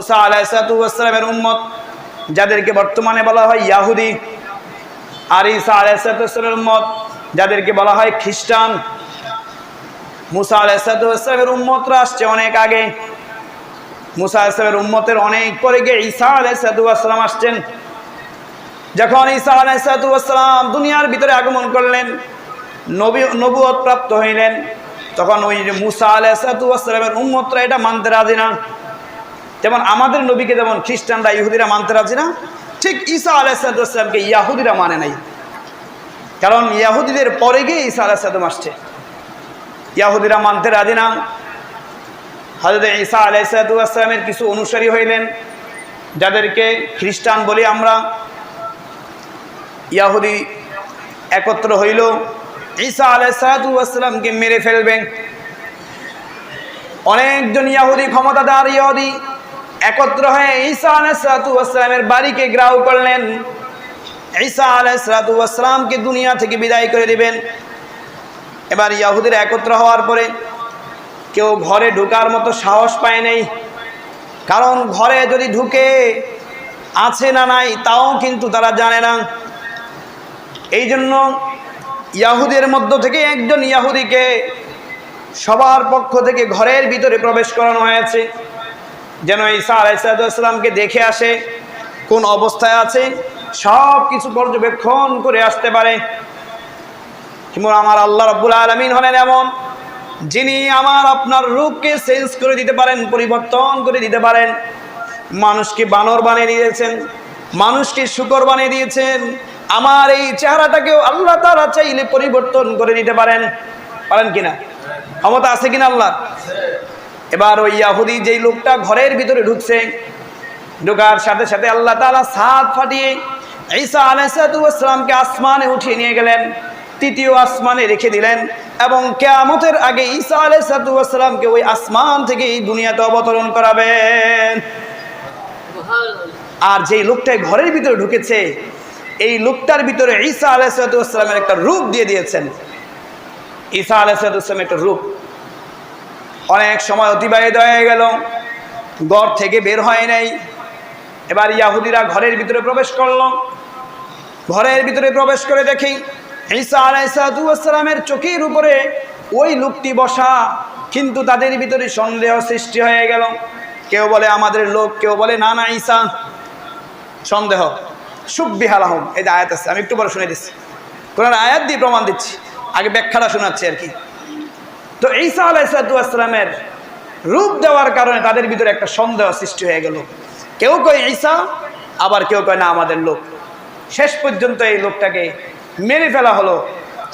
আলাইসালামের উম্মত, যাদেরকে বর্তমানে বলা হয় ইয়াহুদি। আর ঈসা আলাইসালামের উম্মত, যাদেরকে বলা হয় খ্রিস্টান। মুসা আলাইসালামের উম্মতরা আসছে অনেক আগে। মুসা আলাইসলামের উম্মতের অনেক পরে গিয়ে ঈসা আলাইসালাম আসছেন। যখন ঈসা আলাইসালাম দুনিয়ার ভিতরে আগমন করলেন, নবী নবুয়ত প্রাপ্ত হইলেন, তখন ওই মুসা আলাইসালামের উম্মতরা এটা মানতে রাজি না। যেমন আমাদের নবীকে যেমন খ্রিস্টানরা, ইহুদিরা মানতে রাজি না, ঠিক ঈসা আলাইসালামকে ইয়াহুদিরা মানে নাই। কারণ ইয়াহুদিদের পরে গিয়ে ঈসা আলাইসালাম আসছে। ইয়াহুদিরা মানতে রাজি না। হজরত ঈসা আলাইসালামের কিছু অনুসারী হইলেন, যাদেরকে খ্রিস্টান বলি আমরা। ইয়াহুদি একত্র হইল, ঈসা আলাইসালামকে মেরে ফেলবেন অনেকজন ইয়াহুদি ক্ষমতাদার ইয়াহুদি একত্র হয়ে ঈসা আলাইসালামের বাড়িকে গ্রাহ করলেন। ঈসা আলাইসালামকে দুনিয়া থেকে বিদায় করে দিবেন। এবার ইয়াহুদের একত্র হওয়ার পরে কেউ ঘরে ঢোকার মতো সাহস পায় নাই। কারণ ঘরে যদি ঢুকে আছে না নাই, তাও কিন্তু তারা জানে না। এই জন্য ইয়াহুদের মধ্য থেকে একজন ইয়াহুদিকে সবার পক্ষ থেকে ঘরের ভিতরে প্রবেশ করানো হয়েছে। যেন ঈসা আলাইসালামকে দেখে আসে, কোন অবস্থায় আছে সব কিছু পর্যবেক্ষণ করে আসতে পারে। কিংবা আমার আল্লাহ রব্বুল আলমিন হলেন এমন, যিনি আমার আপনার রূপকে চেঞ্জ করে দিতে পারেন, পরিবর্তন করে দিতে পারেন। মানুষকে বানর বানিয়ে দিয়েছেন, মানুষকে শুকর বানিয়ে দিয়েছেন। আমার এই চেহারাটাকেও আল্লাহ তারা চাইলে পরিবর্তন করে দিতে পারেন। পারেন কিনা? ক্ষমতা আছে কিনা আল্লাহ এবার ওই ইয়াহুদি যেই লোকটা ঘরের ভিতরে ঢুকছে, ঢোকার সাথে সাথে আল্লাহ তালা সাত ফাটিয়ে ঈসা আলাইসালামকে আসমানে উঠিয়ে নিয়ে গেলেন, তৃতীয় আসমানে রেখে দিলেন এবং কেয়ামতের আগে ঈসা আলাইসালামকে ওই আসমান থেকে এই দুনিয়াতে অবতরণ করাবেন। আর যেই লোকটা ঘরের ভিতরে ঢুকেছে, এই লোকটার ভিতরে ঈসা আলাইসালামের একটা রূপ দিয়ে দিয়েছেন। ঈসা আলাইসালামের একটা রূপ অনেক সময় অতিবাহিত হয়ে গেল। গড় থেকে বের হয় নাই। এবার ইয়াহুদিরা ঘরের ভিতরে প্রবেশ করল। ঘরের ভিতরে প্রবেশ করে দেখি ঈসা আলাইসালামের চোখের উপরে ওই লোকটি বসা, কিন্তু তাদের ভিতরে সন্দেহ সৃষ্টি হয়ে গেল। কেউ বলে, আমাদের লোক। কেউ বলে, না না, ঈসা, সন্দেহ। সুবিহাল আহম এই যে আয়াত আছে, আমি একটু পরে শুনে দিচ্ছি। কোরআন আয়াত দিয়ে প্রমাণ দিচ্ছি। আগে ব্যাখ্যাটা শোনাচ্ছি আর কি। তো ঈসা আলাইসালামের রূপ দেওয়ার কারণে তাদের ভিতরে একটা সন্দেহ সৃষ্টি হয়ে গেল। কেউ কয় ঈসা, আবার কেউ কয় না, আমাদের লোক। শেষ পর্যন্ত এই লোকটাকে মেরে ফেলা হলো।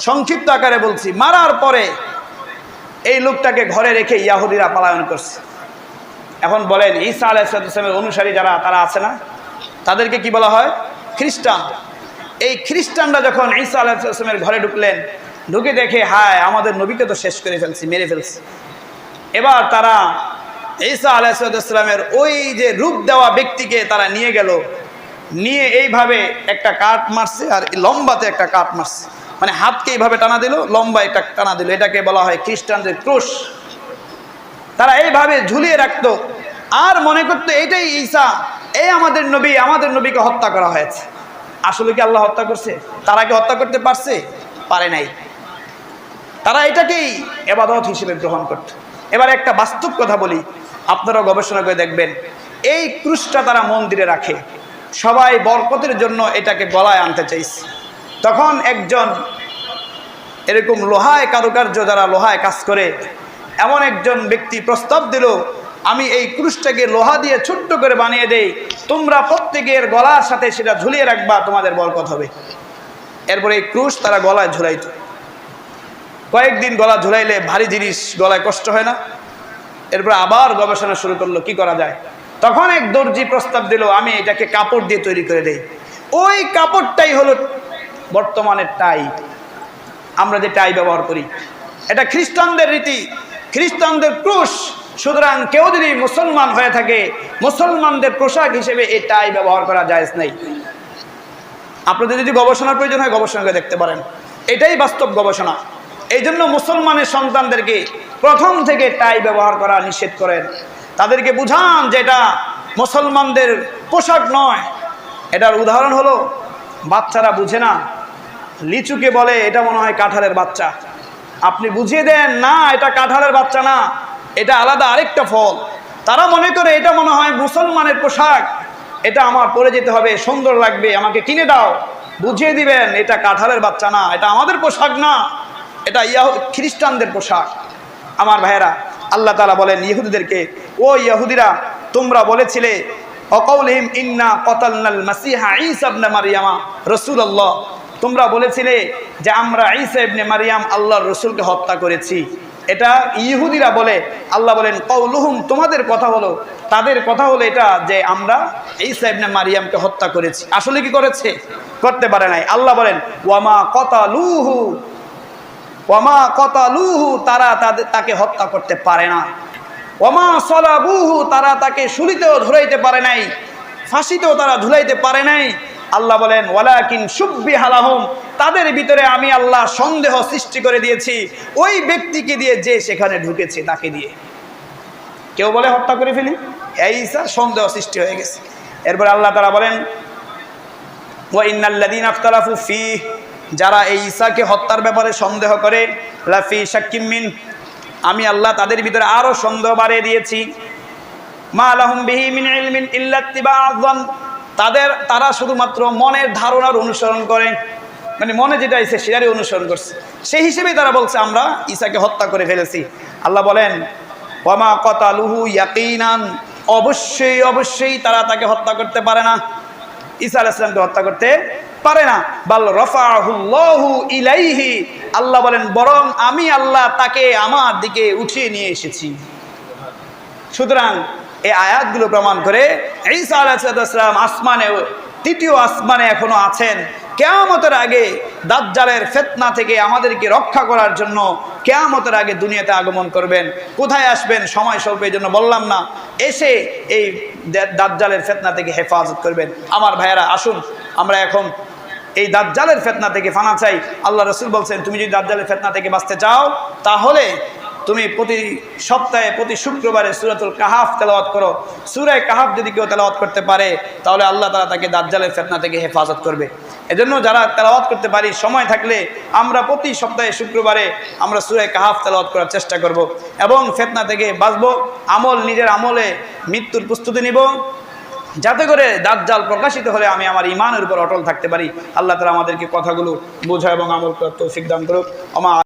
সংক্ষিপ্ত আকারে বলছি, মারার পরে এই লোকটাকে ঘরে রেখে ইয়াহুদিরা পালায়ন করছে। এখন বলেন, ঈসা আলাইসালামের অনুসারী যারা, তারা আছে না? তাদেরকে কি বলা হয়? খ্রিস্টান। এই খ্রিস্টানরা যখন ঈসা আলাইসালামের ঘরে ঢুকলেন ঢুকে দেখে, হায়, আমাদের নবীকে তো শেষ করে ফেলছি, মেরে ফেলছি। এবার তারা ঈসা আলাইসালামের ওই যে রূপ দেওয়া ব্যক্তিকে তারা নিয়ে গেল। নিয়ে এইভাবে একটা কাঠ মারছে আর লম্বাতে একটা কাঠ মারছে। মানে হাতকে এইভাবে টানা দিল, লম্বা একটা টানা দিল। এটাকে বলা হয় খ্রিস্টানদের ক্রুশ। তারা এইভাবে ঝুলিয়ে রাখতো। আর মনে করতো এটাই ঈসা এই আমাদের নবী, আমাদের নবীকে হত্যা করা হয়েছে। আসলে কি আল্লাহ হত্যা করছে? তারা কি হত্যা করতে পারছে? পারে নাই। তারা এটাকেই এবাদত হিসেবে গ্রহণ করত। এবার একটা বাস্তব কথা বলি আপনারা গবেষণা করে দেখবেন, এই ক্রুশটা তারা মন্দিরে রাখে। সবাই বরকতের জন্য এটাকে গলায় আনতে চাইছে। তখন একজন এরকম লোহায় কারুকার্য, যারা লোহায় কাজ করে, এমন একজন ব্যক্তি প্রস্তাব দিল, আমি এই ক্রুশটাকে লোহা দিয়ে ছোট্ট করে বানিয়ে দেই, তোমরা প্রত্যেকের গলার সাথে সেটা ঝুলিয়ে রাখবা, তোমাদের বরকত হবে। এরপরে এই ক্রুশ তারা গলায় ঝুলাইত। কয়েকদিন গলা ঝুলাইলে ভারী জিনিস গলায় কষ্ট হয় না। এরপর আবার গবেষণা শুরু করল, কি করা যায়? তখন এক দর্জি প্রস্তাব দিল, আমি এটাকে কাপড় দিয়ে তৈরি করে দেই। ওই কাপড়টাই হলো বর্তমানের টাই। আমরা যে টাই ব্যবহার করি, এটা খ্রিস্টানদের রীতি, খ্রিস্টানদের ক্রুশ। সুতরাং কেউ যদি মুসলমান হয়ে থাকে, মুসলমানদের পোশাক হিসেবে এই টাই ব্যবহার করা যায় নাই। আপনাদের যদি গবেষণার প্রয়োজন হয় গবেষণা করে দেখতে পারেন। এটাই বাস্তব গবেষণা। এই জন্য মুসলমানের সন্তানদেরকে প্রথম থেকে টাই ব্যবহার করা নিষেধ করেন। তাদেরকে বুঝান যেটা মুসলমানদের পোশাক নয়। এটার উদাহরণ হলো, বাচ্চারা বুঝে না। লিচুকে বলে, এটা মনে হয় কাঁঠালের বাচ্চা। আপনি বুঝিয়ে দেন, না, এটা কাঁঠালের বাচ্চা না, এটা আলাদা আরেকটা ফল। তারা মনে করে, এটা মনে হয় মুসলমানের পোশাক। এটা আমার পরে যেতে হবে, সুন্দর লাগবে, আমাকে কিনে দাও। বুঝিয়ে দিবেন, এটা কাঁঠালের বাচ্চা না, এটা আমাদের পোশাক না। এটা ইয়াহু, খ্রিস্টানদের পোশাক। আমার ভাইয়েরা, আল্লাহ তালা বলেন, ইহুদিদেরকে, ও ইহুদিরা, তোমরা বলেছিলে অকৌলহিম ইন্না কতালনাল মাসিহা ঈসা ইবনে মারিয়ামা, রাসূলুল্লাহ। তোমরা বলেছিলে যে আমরা ঈসা ইবনে মারিয়াম আল্লাহর রসুলকে হত্যা করেছি। এটা ইহুদিরা বলে, আল্লাহ বলেন কৌলুহুম তোমাদের কথা হলো, তাদের কথা হলো এটা যে আমরা ঈসা ইবনে মারিয়ামকে হত্যা করেছি। আসলে কি করেছে? করতে পারে নাই। আল্লাহ বলেন ওয়ামা কতালুহু ওয়ামা কতালুহু, তারা তাদের, তাকে হত্যা করতে পারে না। ওমা সলাবুহু, তারা তাকে শুলিতেও ধরাইতে পারে নাই, ফাঁসিতেও তারা ধুলাইতে পারে নাই। আল্লাহ বলেন, ওয়ালাকিন সুব্বি হালাহুম তাদের ভিতরে আমি আল্লাহ সন্দেহ সৃষ্টি করে দিয়েছি। ওই ব্যক্তিকে দিয়ে যে সেখানে ঢুকেছে, তাকে দিয়ে। কেউ বলে হত্যা করে ফেলি? এই ঈসা সন্দেহ সৃষ্টি হয়ে গেছে। এরপর আল্লাহ তারা বলেন, ওয়া ইন্নাল্লাযীনা আখতালাফু ফীহ যারা এই ঈসাকে হত্যার ব্যাপারে সন্দেহ করে, লাফি শাক্কিম মিন, আমি আল্লাহ তাদের ভিতরে আরও সন্দেহ বাড়িয়ে দিয়েছি। মা আলাহুম বিহি মিন ইলমিন তাদের, তারা শুধুমাত্র মনের ধারণার অনুসরণ করে মানে মনে যেটা এসে সেটারই অনুসরণ করছে। সেই হিসেবেই তারা বলছে, আমরা ঈসাকে হত্যা করে ফেলেছি। আল্লাহ বলেন, ওয়ামা কতালুহু ইয়াকিনান। অবশ্যই অবশ্যই তারা তাকে হত্যা করতে পারে না। ঈসা আলাইসলামকে হত্যা করতে পারে না। বাল রফাহুল্লাহু ইলাইহি, আল্লাহ বলেন, বরং আমি আল্লাহ তাকে আমার দিকে উঠিয়ে নিয়ে এসেছি। সুতরাং এই আয়াতগুলো প্রমাণ করে ঈসা আলাইসালাম আসমানে, তৃতীয় আসমানে এখনও আছেন। কেয়ামতের আগে দাজ্জালের ফেতনা থেকে আমাদেরকে রক্ষা করার জন্য কেয়ামতের আগে দুনিয়াতে আগমন করবেন। কোথায় আসবেন? সময় স্বল্প, এই জন্য বললাম না। এসে এই দাজ্জালের ফেতনা থেকে হেফাজত করবেন। আমার ভাইয়েরা, আসুন, আমরা এখন এই দাজ্জালের ফেতনা থেকে ফানা চাই। আল্লাহ রসুল বলছেন, তুমি যদি দাজ্জালের ফেতনা থেকে বাঁচতে চাও, তাহলে তুমি প্রতি সপ্তাহে, প্রতি শুক্রবারে সুরাতুল কাহাফ তেলাওয়াত করো। সুরায় কাহাফ যদি কেউ তেলাওয়াত করতে পারে, তাহলে আল্লাহ তালা তাকে দাজ্জালের ফেতনা থেকে হেফাজত করবে। এজন্য যারা তেলাওয়াত করতে পারি, সময় থাকলে আমরা প্রতি সপ্তাহে শুক্রবারে আমরা সুরায় কাহাফ তেলাওয়াত করার চেষ্টা করব এবং ফেতনা থেকে বাঁচবো। আমল, নিজের আমলে মৃত্যুর প্রস্তুতি নিব। যাতে করে দাজ্জাল প্রকাশিত হলে আমি আমার ইমানের উপর অটল থাকতে পারি। আল্লাহ তালা আমাদেরকে কথাগুলো বোঝা এবং আমল তৌফিক দান করুক। আমার